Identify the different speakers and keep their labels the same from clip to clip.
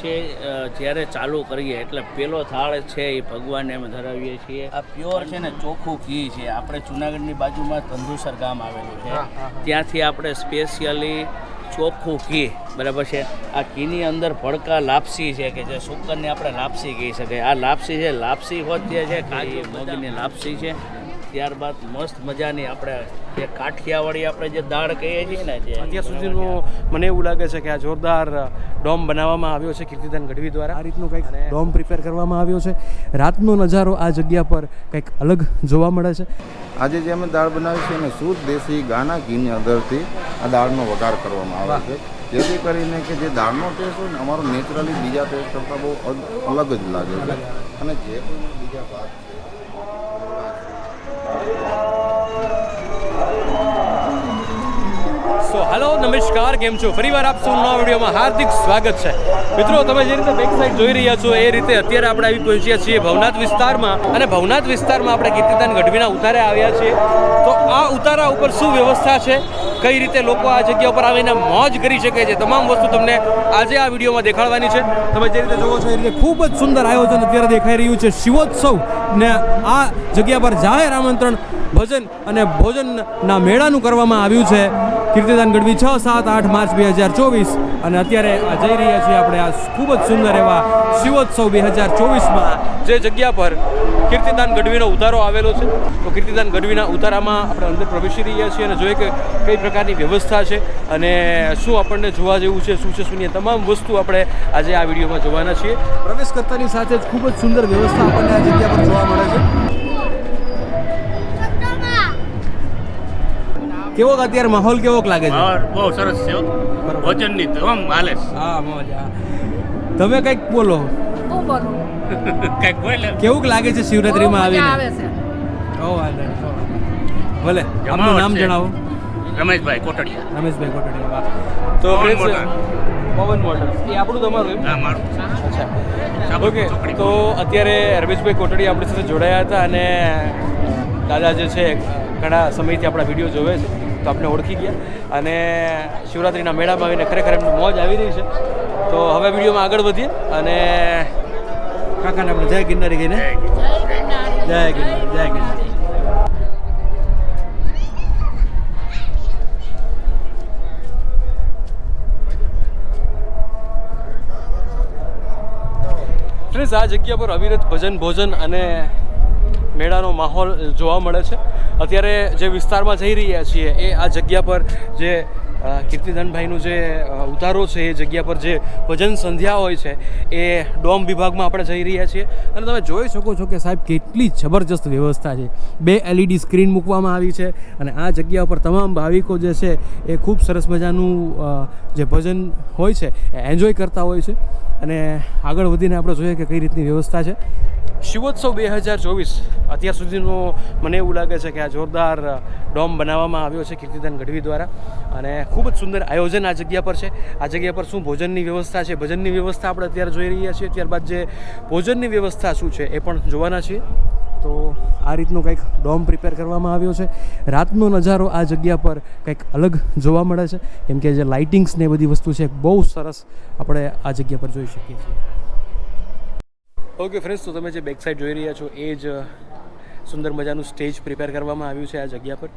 Speaker 1: છે જ્યારે ચાલુ કરીએ એટલે પેલો થાળ છે એ ભગવાનને અમે ધરાવીએ છીએ. આ પ્યોર છે ને ચોખ્ખું ઘી છે. આપણે જુનાગઢની બાજુમાં ધંધુસર ગામ આવેલું છે. ત્યાંથી આપણે સ્પેશિયલી ચોખ્ખું ઘી બરાબર છે? આ ઘીની અંદર ભડકા લાપસી છે કે જે શુકરને આપણે લાપસી કહી શકાય. આ લાપસી છે લાપસી હોત જે છે કાજુ મગની લાપસી છે. ત્યારબાદ મસ્ત મજાની આપણે જે કાઠિયાવાડી આપણે જે દાળ કહીએ છીએ ને જે
Speaker 2: અત્યાર સુધીનું મને એવું લાગે છે કે આ જોરદાર ડોમ બનાવવામાં આવ્યો છે કીર્તિદાન ગઢવી દ્વારા. આ રીતનું કંઈક ડોમ પ્રિપેર કરવામાં આવ્યો છે. રાતનો નજારો આ જગ્યા પર કંઈક અલગ જોવા મળે છે.
Speaker 3: આજે જે અમે દાળ બનાવી છે એને શુદ્ધ દેશી ગાના ઘીની અંદરથી આ દાળનો વઘાર કરવામાં આવે છે. જેથી કરીને કે જે દાળનો ટેસ્ટ હોય ને અમારો નેચરલી બીજા ટેસ્ટ કરતાં બહુ અલગ જ લાગે છે. અને જે કોઈને બીજા ભાત
Speaker 2: નમસ્કાર કેમ છો? ફરીવાર આપ સૌ નવા વિડીયોમાં હાર્દિક સ્વાગત છે. મિત્રો, તમે જે રીતે બેક સાઈડ જોઈ રહ્યા છો, એ રીતે અત્યારે આપણે આવી પહોંચ્યા છીએ ભવનાથ વિસ્તારમાં. અને ભવનાથ વિસ્તારમાં આપણે કીર્તિદાન ગઢવીના ઉતારે આવ્યા છીએ. તો આ ઉતારા ઉપર શું વ્યવસ્થા છે? કઈ રીતે લોકો આ જગ્યા ઉપર આવીને મોજ કરી શકે છે? તમામ વસ્તુ તમને આજે આ વિડીયોમાં દેખાડવાની છે. તમે જે રીતે જોવો છો, એ રીતે ખૂબ જ સુંદર આયોજન અત્યારે દેખાઈ રહ્યું છે. શિવોત્સવ ને આ જગ્યા પર જાહેર આમંત્રણ, ભજન અને ભોજનના મેળાનું કરવામાં આવ્યું છે. કીર્તિદાન ગઢવી છ, સાત, આઠ માર્ચ બે હજાર ચોવીસ. અને અત્યારે જઈ રહ્યા છીએ આપણે આ ખૂબ જ સુંદર એવા શિવોત્સવ બે હજાર ચોવીસમાં. જે જગ્યા પર કીર્તિદાન ગઢવીનો ઉતારો આવેલો છે. તો કીર્તિદાન ગઢવીના ઉતારામાં આપણે અંદર પ્રવેશી રહ્યા છીએ અને જોઈએ કે કઈ પ્રકારની વ્યવસ્થા છે અને શું આપણને જોવા જેવું છે, શું છે, શું તમામ વસ્તુ આપણે આજે આ વિડીયોમાં જોવાના છીએ. પ્રવેશ કરતાની સાથે જ ખૂબ જ સુંદર વ્યવસ્થા આપણને આ જગ્યા પર જોવા મળે છે. કેવો અત્યારે માહોલ કેવોક લાગે છે?
Speaker 4: બહુ સરસ છે હો. ભોજનની તમામ હાલે.
Speaker 2: હા મજા તમે કંઈક બોલો.
Speaker 5: હું બોલું?
Speaker 4: કંઈક બોલે.
Speaker 2: કેવું લાગે છે શિવરાત્રીમાં
Speaker 5: મજા આવે છે.
Speaker 2: ઓ વાંધો ભલે આપનું નામ જણાવો.
Speaker 4: રમેશભાઈ કોટડિયા.
Speaker 2: રમેશભાઈ કોટડિયા વાહ. તો
Speaker 4: પવન
Speaker 2: friends, પવન મોટર એ આપણું તમારું એમ?
Speaker 4: હા મારું.
Speaker 2: અચ્છા.
Speaker 4: સાબુ
Speaker 2: ઓકે તો અત્યારે રમેશભાઈ કોટડી આપણી સાથે જોડાયા હતા અને દાદા જે છે ઘણા સમયથી આપણા વીડિયો જોવે છે. તો આપણે ઓળખી ગયા. અને શિવરાત્રિના મેળામાં આવીને ખરેખર એમની મોજ આવી રહી છે. તો હવે વિડીયોમાં આગળ વધીએ અને કાકાને આપણે જય ગિરનારી કહીને. જય ગિરનારી. જય ગિરનારી ફ્રેન્ડ્સ આ જગ્યા પર અવિરત ભજન ભોજન અને મેળાનો માહોલ જોવા મળે છે. અત્યારે જે વિસ્તારમાં જઈ રહ્યા છીએ એ આ જગ્યા પર જે કીર્તિધનભાઈનું જે ઉતારો છે, એ જગ્યા પર જે ભજન સંધ્યા હોય છે, એ ડોમ વિભાગમાં આપણે જઈ રહ્યા છીએ. અને તમે જોઈ શકો છો કે સાહેબ કેટલી જબરજસ્ત વ્યવસ્થા છે. બે એલઈડી સ્ક્રીન મૂકવામાં આવી છે અને આ જગ્યા પર તમામ ભાવિકો જે છે એ ખૂબ સરસ મજાનું જે ભજન હોય છે એ એન્જોય કરતા હોય છે. અને આગળ વધીને આપણે જોઈએ કે કઈ રીતની વ્યવસ્થા છે. શિવોત્સવ બે હજાર ચોવીસ. અત્યાર સુધીનો મને એવું લાગે છે કે આ જોરદાર ડોમ બનાવવામાં આવ્યો છે કીર્તિદાન ગઢવી દ્વારા. અને ખૂબ જ સુંદર આયોજન આ જગ્યા પર છે. આ જગ્યા પર શું ભોજનની વ્યવસ્થા છે? ભજનની વ્યવસ્થા આપણે અત્યારે જોઈ રહ્યા છીએ. ત્યારબાદ જે ભોજનની વ્યવસ્થા શું છે એ પણ જોવાના છીએ. તો આ રીતનો કંઈક ડોમ પ્રિપેર કરવામાં આવ્યો છે. રાતનો નજારો આ જગ્યા પર કંઈક અલગ જોવા મળે છે. કેમ કે જે લાઇટિંગ્સ ને બધી વસ્તુ છે, બહુ સરસ આપણે આ જગ્યા પર જોઈ શકીએ છીએ. ઓકે ફ્રેન્ડ્સ તો તમે જે બેક સાઈડ જોઈ રહ્યા છો એ જ સુંદર મજાનું સ્ટેજ પ્રિપેર કરવામાં આવ્યું છે આ જગ્યા પર.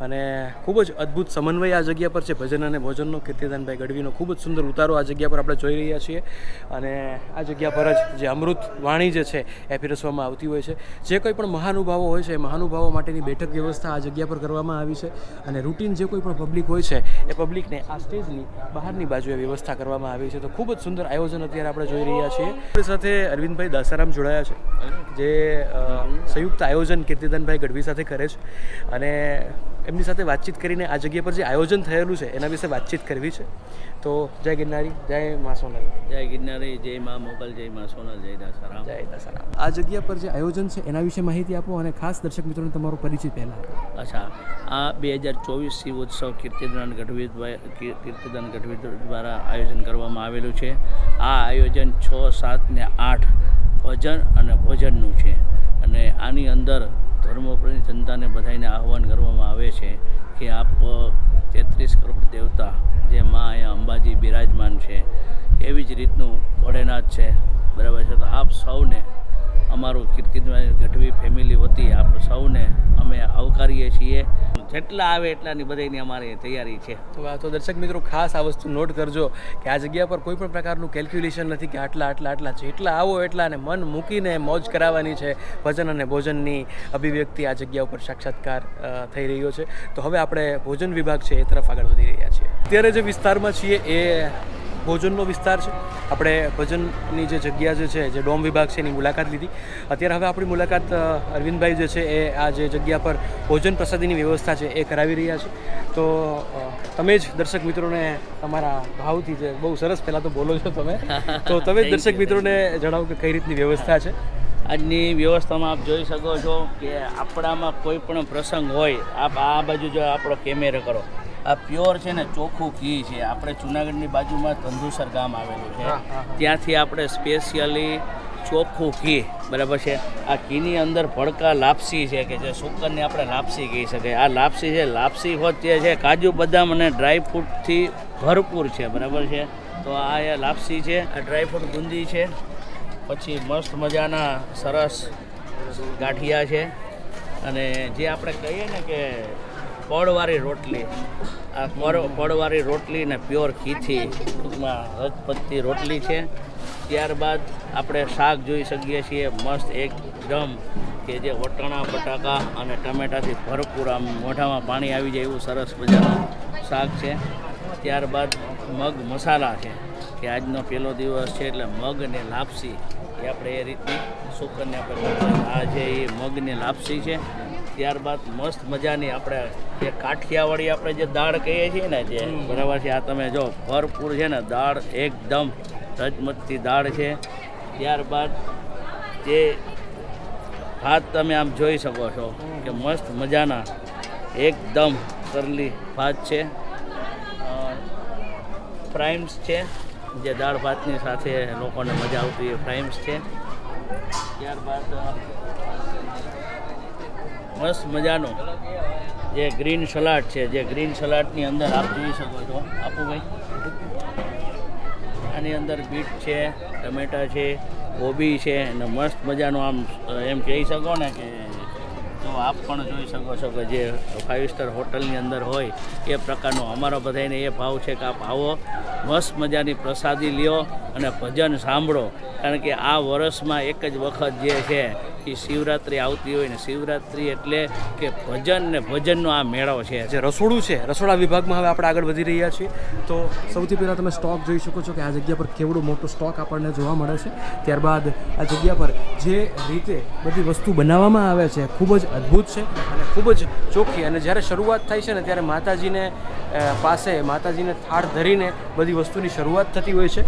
Speaker 2: અને ખૂબ જ અદ્ભુત સમન્વય આ જગ્યા પર છે. ભજન અને ભોજનનો, કીર્તિદાનભાઈ ગઢવીનો ખૂબ જ સુંદર ઉતારો આ જગ્યા પર આપણે જોઈ રહ્યા છીએ. અને આ જગ્યા પર જ જે અમૃત વાણી જે છે, એ પીરસવામાં આવતી હોય છે. જે કોઈ પણ મહાનુભાવો હોય છે, એ મહાનુભાવો માટેની બેઠક વ્યવસ્થા આ જગ્યા પર કરવામાં આવી છે. અને રૂટીન જે કોઈ પણ પબ્લિક હોય છે, એ પબ્લિકને આ સ્ટેજની બહારની બાજુએ વ્યવસ્થા કરવામાં આવી છે. તો ખૂબ જ સુંદર આયોજન અત્યારે આપણે જોઈ રહ્યા છીએ. સાથે અરવિંદભાઈ દાસારામ જોડાયા છે. જે સંયુક્ત આયોજન કીર્તિદાનભાઈ ગઢવી સાથે કરે છે. અને એમની સાથે વાતચીત કરીને આ જગ્યા પર જે આયોજન થયેલું છે એના વિશે વાતચીત કરવી છે. તો જય ગિરનારી જય મા સોનલ.
Speaker 1: જય ગિરનારી જય મા મોગલ જય મા સોનલ જય દાસારામ
Speaker 2: જય દાસારામ આ જગ્યા પર જે આયોજન છે એના વિશે માહિતી આપો અને ખાસ દર્શક મિત્રોને તમારો પરિચય પહેલાં
Speaker 1: અચ્છા આ બે હજાર ચોવીસ શિવોત્સવ કીર્તિદાન ગઢવી કીર્તિદાન ગઢવી દ્વારા આયોજન કરવામાં આવેલું છે. આ આયોજન છ સાત ને આઠ ભજન અને ભોજનનું છે. અને આની અંદર ધર્મપ્રેમી જનતાને બધાને આહવાન કરવામાં આવે છે કે આપ તેત્રીસ કરોડ દેવતા જે મા અહીંયા અંબાજી બિરાજમાન છે, એવી જ રીતનું ભોળેનાથ છે. બરાબર છે? તો આપ સૌને અમારું કીર્તિભાઈ ગઢવી ફેમિલી વતી આપ સૌને અમે આવકારીએ છીએ. જેટલા આવે એટલાની બધાની અમારી તૈયારી છે.
Speaker 2: તો દર્શક મિત્રો ખાસ આ વસ્તુ નોટ કરજો કે આ જગ્યા પર કોઈ પણ પ્રકારનું કેલ્ક્યુલેશન નથી કે આટલા આટલા આટલા છે એટલા આવો એટલા અને મન મૂકીને મોજ કરાવવાની છે ભજન અને ભોજનની અભિવ્યક્તિ આ જગ્યા ઉપર સાક્ષાત્કાર થઈ રહ્યો છે. તો હવે આપણે ભોજન વિભાગ છે એ તરફ આગળ વધી રહ્યા છીએ. અત્યારે જે વિસ્તારમાં છીએ એ ભોજનનો વિસ્તાર છે. આપણે ભજનની જે જગ્યા જે છે જે ડોમ વિભાગ છે એની મુલાકાત લીધી. અત્યારે હવે આપણી મુલાકાત અરવિંદભાઈ જે છે એ આ જે જગ્યા પર ભોજન પ્રસાદીની વ્યવસ્થા છે એ કરાવી રહ્યા છે. તો તમે જ દર્શક મિત્રોને તમારા ભાવથી જે બહુ સરસ પહેલાં તો બોલો છો તમે. તો તમે જ દર્શક મિત્રોને જણાવો કે કઈ રીતની વ્યવસ્થા છે?
Speaker 1: આજની વ્યવસ્થામાં આપ જોઈ શકો છો કે આપણામાં કોઈ પણ પ્રસંગ હોય આપ આ બાજુ જો આપણો કેમેરો કરો. આ પ્યોર છે ને ચોખ્ખું ઘી છે. આપણે જુનાગઢની બાજુમાં ધંધુસર ગામ આવેલું છે. ત્યાંથી આપણે સ્પેશિયલી ચોખ્ખું ઘી બરાબર છે? આ ઘીની અંદર ભડકા લાપસી છે કે જે શુકરને આપણે લાપસી કહી શકાય. આ લાપસી છે લાપસી હોત જે છે કાજુ બદામ અને ડ્રાયફ્રૂટથી ભરપૂર છે બરાબર છે? તો આ એ લાપસી છે આ ડ્રાયફ્રૂટ ગુંદી છે. પછી મસ્ત મજાના સરસ ગાંઠિયા છે. અને જે આપણે કહીએ ને કે પડવાળી રોટલી. આ પડ પડવાળી રોટલી ને પ્યોર ખીચી ટૂંકમાં હજપત્તી રોટલી છે. ત્યારબાદ આપણે શાક જોઈ શકીએ છીએ. મસ્ત એકદમ કે જે વટાણા, બટાકા અને ટમેટાથી ભરપૂર આમ મોઢામાં પાણી આવી જાય એવું સરસ મજાનું શાક છે. ત્યારબાદ મગ મસાલા છે, કે આજનો પહેલો દિવસ છે એટલે મગ ને લાપસી. એ આપણે એ રીતની સુકરને આપણે આ જે એ મગની લાપસી છે ત્યારબાદ મસ્ત મજાની આપણે જે કાઠિયાવાડી આપણે જે દાળ કહીએ છીએ ને જે બરાબર છે આ તમે જો ભરપૂર છે ને દાળ એકદમ રજમતથી દાળ છે. ત્યારબાદ જે ભાત તમે આમ જોઈ શકો છો કે મસ્ત મજાના એકદમ કરલી ભાત છે. ફ્રાઇમ્સ છે જે દાળ ભાતની સાથે લોકોને મજા આવતી એ ફ્રાઈમ્સ છે. ત્યારબાદ મસ્ત મજાનું જે ગ્રીન સલાડ છે, જે ગ્રીન સલાડની અંદર આપ જોઈ શકો છો. આપું ભાઈ. આની અંદર બીટ છે, ટમેટા છે, કોબી છે, અને મસ્ત મજાનું આમ એમ કહી શકો ને કે તો આપ પણ જોઈ શકો છો કે જે ફાઇવ સ્ટાર હોટલની અંદર હોય, એ પ્રકારનો અમારો બધાને એ ભાવ છે કે આપ આવો, મસ્ત મજાની પ્રસાદી લ્યો અને ભજન સાંભળો. કારણ કે આ વર્ષમાં એક જ વખત જે છે એ શિવરાત્રિ આવતી હોય ને શિવરાત્રિ એટલે કે ભજન ને ભજનનો આ મેળો છે.
Speaker 2: જે રસોડું છે, રસોડા વિભાગમાં હવે આપણે આગળ વધી રહ્યા છીએ. તો સૌથી પહેલાં તમે સ્ટોક જોઈ શકો છો કે આ જગ્યા પર કેવડો મોટો સ્ટોક આપણને જોવા મળે છે. ત્યારબાદ આ જગ્યા પર જે રીતે બધી વસ્તુ બનાવવામાં આવે છે, ખૂબ જ અદ્ભુત છે અને ખૂબ જ ચોખ્ખી. અને જ્યારે શરૂઆત થાય છે ને ત્યારે માતાજીને પાસે માતાજીને થાળ ધરીને બધી વસ્તુની શરૂઆત થતી હોય છે.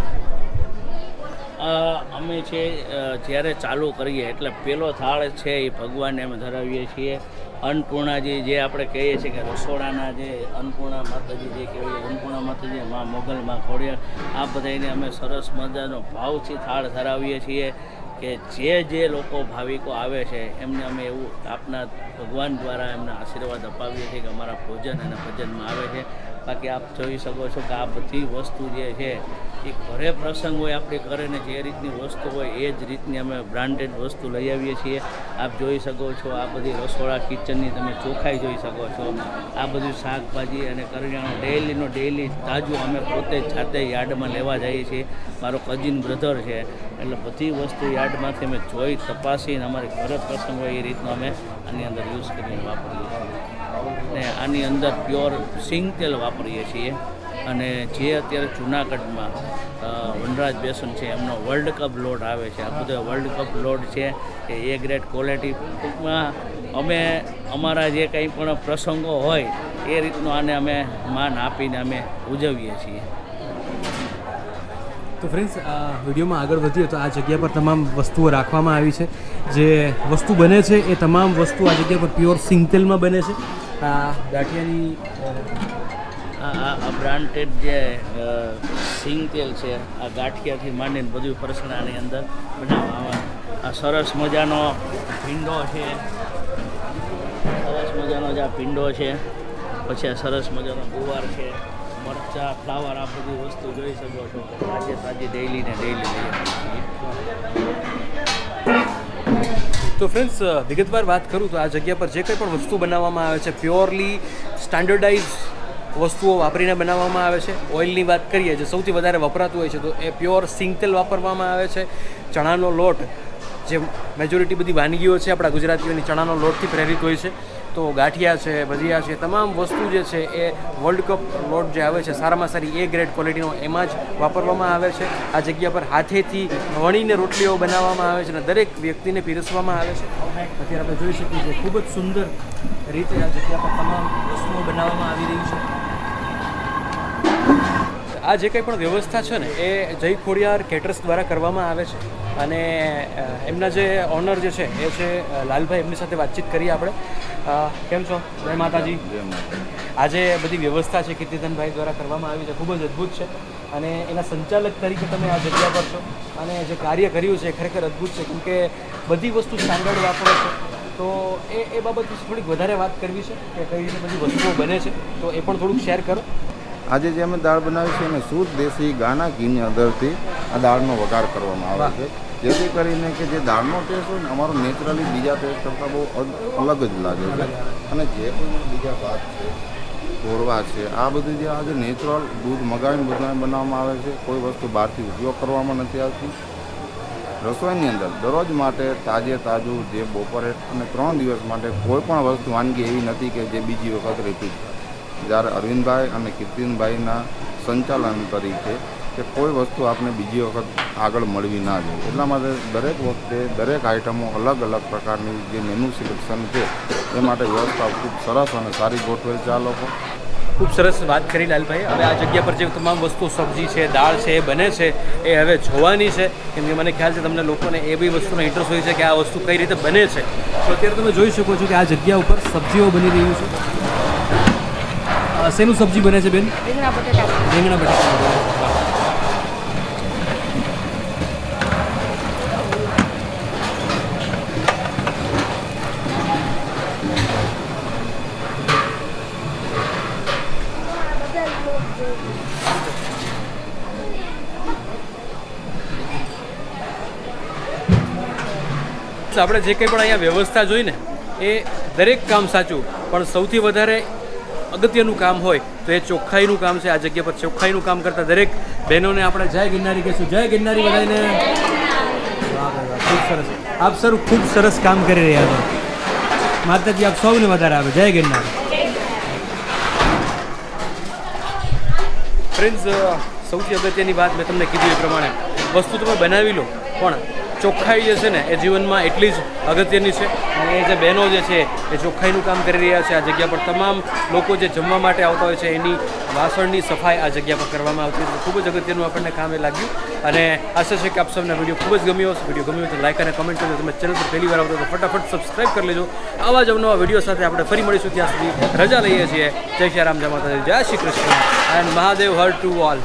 Speaker 1: અમે છે જ્યારે ચાલુ કરીએ, એટલે પેલો થાળ છે એ ભગવાનને અમે ધરાવીએ છીએ. અન્નપૂર્ણાજી જે આપણે કહીએ છીએ કે રસોડાના જે અન્નપૂર્ણા માતાજી જે કહેવાય, અન્નપૂર્ણા માતાજી, મા મોગલ, મા ખોડિયાર, આ બધાને અમે સરસ મજાનો ભાવથી થાળ ધરાવીએ છીએ કે જે જે લોકો ભાવિકો આવે છે, એમને અમે એવું આપના ભગવાન દ્વારા એમને આશીર્વાદ અપાવીએ છીએ કે અમારા ભોજન અને ભજનમાં આવે છે. બાકી આપ જોઈ શકો છો કે આ બધી વસ્તુ જે છે, એ ઘરે પ્રસંગ હોય આપણે ઘરે ને જે રીતની વસ્તુ હોય એ જ રીતની અમે બ્રાન્ડેડ વસ્તુ લઈ આવીએ છીએ. આપ જોઈ શકો છો આ બધી રસોડા કિચનની તમે ચોખાઈ જોઈ શકો છો. આ બધું શાકભાજી અને કરિયાણું ડેઈલીનો ડેઈલી તાજું અમે પોતે જાતે યાર્ડમાં લેવા જઈએ છીએ. મારો કઝિન બ્રધર છે, એટલે બધી વસ્તુ યાર્ડમાંથી અમે જોઈ, તપાસીને અમારે ઘરે પ્રસંગ હોય એ રીતનો અમે આની અંદર યુઝ કરીને વાપરીએ છીએ. ને આની અંદર પ્યોર સિંગ તેલ વાપરીએ છીએ. અને જે અત્યારે જુનાગઢમાં વનરાજ બેસન છે, એમનો વર્લ્ડ કપ લોટ આવે છે. આ બધો વર્લ્ડ કપ લોટ છે એ એ ગ્રેટ ક્વોલિટી ટૂંકમાં અમે, અમારા જે કંઈ પણ પ્રસંગો હોય, એ રીતનું આને અમે માન આપીને અમે ઉજવીએ છીએ.
Speaker 2: તો ફ્રેન્ડ્સ આ વિડીયોમાં આગળ વધીએ તો આ જગ્યા પર તમામ વસ્તુઓ રાખવામાં આવી છે. જે વસ્તુ બને છે એ તમામ વસ્તુ આ જગ્યા પર પ્યોર સિંગતેલમાં બને છે. ગાંઠિયાની
Speaker 1: આ આ આ બ્રાન્ડેડ જે સિંગ તેલ છે આ ગાંઠિયાથી માંડીને બધું પરસણાની અંદર બનાવવામાં આવે. આ સરસ મજાનો ભીંડો છે. સરસ મજાનો જે આ ભીંડો છે. પછી આ સરસ મજાનો ગુવાર છે. મરચા ફ્લાવર આ બધી વસ્તુ જોઈ શકો છો. આજે તાજે તાજી ડેઈલી ને
Speaker 2: તો ફ્રેન્ડ્સ વિગતવાર વાત કરું તો આ જગ્યા પર જે કંઈ પણ વસ્તુ બનાવવામાં આવે છે, પ્યોરલી સ્ટાન્ડર્ડાઇઝ વસ્તુઓ વાપરીને બનાવવામાં આવે છે. ઓઇલની વાત કરીએ, જે સૌથી વધારે વપરાતું હોય છે, તો એ પ્યોર સિંગ તેલ વાપરવામાં આવે છે. ચણાનો લોટ, જે મેજોરિટી બધી વાનગીઓ છે આપણા ગુજરાતીઓની ચણાનો લોટથી પ્રેરિત હોય છે. તો ગાંઠિયા છે, ભજીયા છે, તમામ વસ્તુ જે છે એ વર્લ્ડ કપ લોટ જે આવે છે, સારામાં સારી એ ગ્રેડ ક્વોલિટીનો એમાં જ વાપરવામાં આવે છે. આ જગ્યા પર હાથેથી વણીને રોટલીઓ બનાવવામાં આવે છે અને દરેક વ્યક્તિને પીરસવામાં આવે છે. અત્યારે આપણે જોઈ શકીએ છીએ ખૂબ જ સુંદર રીતે આ જગ્યા પર તમામ વસ્તુઓ બનાવવામાં આવી રહી છે. આ જે કંઈ પણ વ્યવસ્થા છે ને એ જય ખોડિયાર કેટર્સ દ્વારા કરવામાં આવે છે. અને એમના જે ઓનર જે છે એ છે લાલભાઈ. એમની સાથે વાતચીત કરીએ આપણે. કેમ છો? જય માતાજી. આજે બધી વ્યવસ્થા છે કીર્તિધનભાઈ દ્વારા કરવામાં આવી છે. ખૂબ જ અદ્ભુત છે. અને એના સંચાલક તરીકે તમે આ જગ્યા પર છો. અને જે કાર્ય કર્યું છે એ ખરેખર અદ્ભુત છે. કેમ કે બધી વસ્તુ સ્ટાન્ડર્ડ વાપરો છો. તો એ એ બાબત વિશે થોડીક વધારે વાત કરવી છે કે કઈ રીતે બધી વસ્તુઓ બને છે. તો એ પણ થોડુંક શેર કરો.
Speaker 3: આજે જે અમે દાળ બનાવી છે એને શુદ્ધ દેશી ગાના ઘીની અંદરથી આ દાળનો વઘાર કરવામાં આવે છે. જેથી કરીને કે જે દાળનો ટેસ્ટ હોય ને, અમારો નેચરલી બીજા ટેસ્ટ કરતાં બહુ અલગ જ લાગે છે. અને જે કોઈ બીજા ભાત છે, કોરવા છે, આ બધું જે આજે નેચરલ દૂધ મગાવીને બધાને બનાવવામાં આવે છે, કોઈ વસ્તુ બહારથી ઉપયોગ કરવામાં નથી આવતી. રસોઈની અંદર દરરોજ માટે તાજે તાજું જે બપોરે અને ત્રણ દિવસ માટે કોઈ પણ વસ્તુ વાનગી એવી નથી કે જે બીજી વખત રિપીટ જ્યારે અરવિંદભાઈ અને કીર્તિનભાઈના સંચાલન તરીકે કે કોઈ વસ્તુ આપણે બીજી વખત આગળ મળવી ના જોઈએ. એટલા માટે દરેક વખતે દરેક આઇટમો અલગ અલગ પ્રકારની જે મેનુ સિલેક્શન છે, એ માટે વ્યવસ્થા ખૂબ સરસ અને સારી ગોઠવેલ છે આ લોકો.
Speaker 2: ખૂબ સરસ વાત કરી લાલભાઈ. હવે આ જગ્યા પર જે તમામ વસ્તુ સબ્જી છે, દાળ છે, એ બને છે, એ હવે જોવાની છે. કેમ કે મને ખ્યાલ છે તમને લોકોને એ બી વસ્તુનો ઇન્ટરેસ્ટ હોય છે કે આ વસ્તુ કઈ રીતે બને છે. તો અત્યારે તમે જોઈ શકો છો કે આ જગ્યા ઉપર સબ્જીઓ બની રહ્યું છે. શેનું સબ્જી બને છે બેન?
Speaker 5: રીંગણા બટેટા.
Speaker 2: રીંગણા બટાકા આપણે જે કંઈ પણ અહીંયા વ્યવસ્થા જોઈને એ દરેક કામ સાચું પણ સૌથી વધારે અગત્યનું કામ હોય તો એ ચોખ્ખાઈનું કામ છે આ જગ્યા પર ચોખ્ખાઈનું કામ કરતા દરેક બહેનોને આપણે જય ગિરનારી કહીશું. જય ગિરનારી બધાને. ખૂબ સરસ. આપ સર ખૂબ સરસ કામ કરી રહ્યા છો. માતાજી, આપ સૌને વધારે આવે. જય ગિરનારી. ફ્રેન્ડ્સ સૌથી અગત્યની વાત મેં તમને કીધું એ પ્રમાણે. વસ્તુ તમે બનાવી લો, પણ ચોખ્ખાઈ જે છે ને, એ જીવનમાં એટલી જ અગત્યની છે. અને એ જે બહેનો જે છે, એ ચોખ્ખાઈનું કામ કરી રહ્યા છે આ જગ્યા પર. તમામ લોકો જે જમવા માટે આવતા હોય છે, એની વાસણની સફાઈ આ જગ્યા પર કરવામાં આવતી છે. ખૂબ જ અગત્યનું આપણને કામે લાગ્યું. અને આશા છે કે આપ સૌને વીડિયો ખૂબ જ ગમ્યો હશે. વીડિયો ગમ્યો તો લાઈક અને કમેન્ટ કરજો. તમે ચેનલ પર પહેલી વાર આવતો તો ફટાફટ સબસ્ક્રાઈબ કરી લેજો. આવા જ અવનવા વીડિયો સાથે આપણે ફરી મળીશું. ત્યાં સુધી રજા લઈએ છીએ. જય શ્રી રામ જમાતા જય Shri Krishna. And Mahadev Har to all